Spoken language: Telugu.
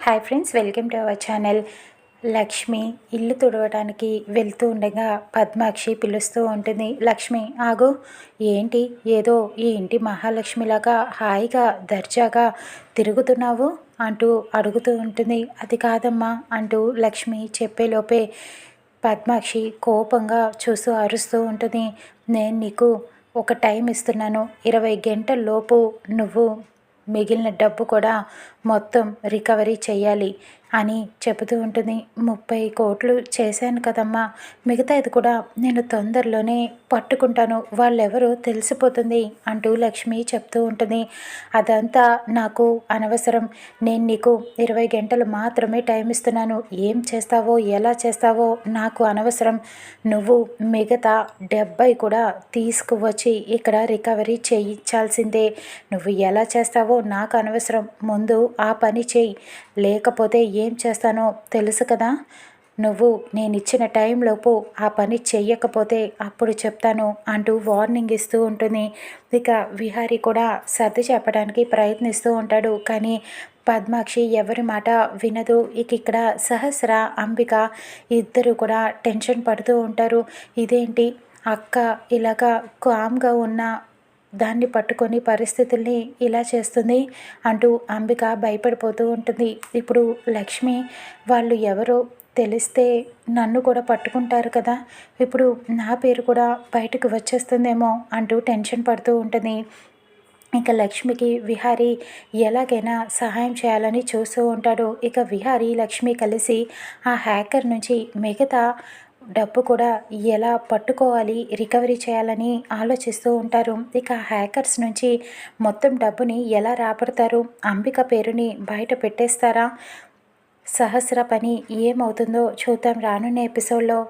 Hi friends welcome to our channel Lakshmi ఇల్లు తుడవడానికి వెళ్తూ ఉండగా పద్మాక్షి పిలుస్తూ ఉంటుంది లక్ష్మి ఆగు. ఏంటి? ఏదో ఈ ఇంటి మహాలక్ష్మిలాగా హాయిగా దర్జాగా తిరుగుతున్నావు? అంటూ అడుగుతూ ఉంటుంది. అది కాదమ్మా అంటూ లక్ష్మి చెప్పేలోపే పద్మాక్షి కోపంగా చూస్తూ అరుస్తూ ఉంటుంది. నేను నీకు ఒక టైం ఇస్తున్నాను. ఇరవై గంటల లోపు నువ్వు మిగిలిన డబ్బు కూడా మొత్తం రికవరీ చేయాలి. అని చెబుతూ ఉంటుంది. ముప్పై కోట్లు చేశాను కదమ్మా. మిగతాది కూడా నేను తొందరలోనే పట్టుకుంటాను. వాళ్ళెవరో తెలిసిపోతుంది అంటూ లక్ష్మి చెప్తూ ఉంటుంది. అదంతా నాకు అనవసరం. నేను నీకు ఇరవై గంటలు మాత్రమే టైం ఇస్తున్నాను. ఏం చేస్తావో ఎలా చేస్తావో నాకు అనవసరం. నువ్వు మిగతా డెబ్బై కూడా తీసుకువచ్చి ఇక్కడ రికవరీ చేయించాల్సిందే. నువ్వు ఎలా చేస్తావో నాకు అనవసరం. ముందు ఆ పని చేయి. లేకపోతే ఏం చేస్తానో తెలుసు కదా. నువ్వు నేను ఇచ్చిన టైంలోపు ఆ పని చెయ్యకపోతే అప్పుడు చెప్తాను అంటూ వార్నింగ్ ఇస్తూ ఉంటుంది. ఇక విహారి కూడా సర్ది చెప్పడానికి ప్రయత్నిస్తూ ఉంటాడు. కానీ పద్మాక్షి ఎవరి మాట వినదు. ఇక ఇక్కడ సహస్ర అంబిక ఇద్దరు కూడా టెన్షన్ పడుతూ ఉంటారు. ఇదేంటి? అక్క ఇలాగా కామ్గా ఉన్న దాన్ని పట్టుకొని పరిస్థితుల్ని ఇలా చేస్తుంది అంటూ అంబిక భయపడిపోతూ ఉంటుంది. ఇప్పుడు లక్ష్మి వాళ్ళు ఎవరో తెలిస్తే నన్ను కూడా పట్టుకుంటారు కదా. ఇప్పుడు నా పేరు కూడా బయటకు వచ్చేస్తుందేమో అంటూ టెన్షన్ పడుతూ ఉంటుంది. ఇక లక్ష్మికి విహారి ఎలాగైనా సహాయం చేయాలని చూస్తూ ఉంటాడు. ఇక విహారి లక్ష్మి కలిసి ఆ హ్యాకర్ నుంచి మిగతా డబ్బు కూడా ఎలా పట్టుకోవాలి రికవరీ చేయాలని ఆలోచిస్తూ ఉంటారు. ఇక హ్యాకర్స్ నుంచి మొత్తం డబ్బుని ఎలా రాబడతారు? అంబిక పేరుని బయట పెట్టేస్తారా? సహస్ర పని ఏమవుతుందో చూద్దాం రానున్న ఎపిసోడ్లో.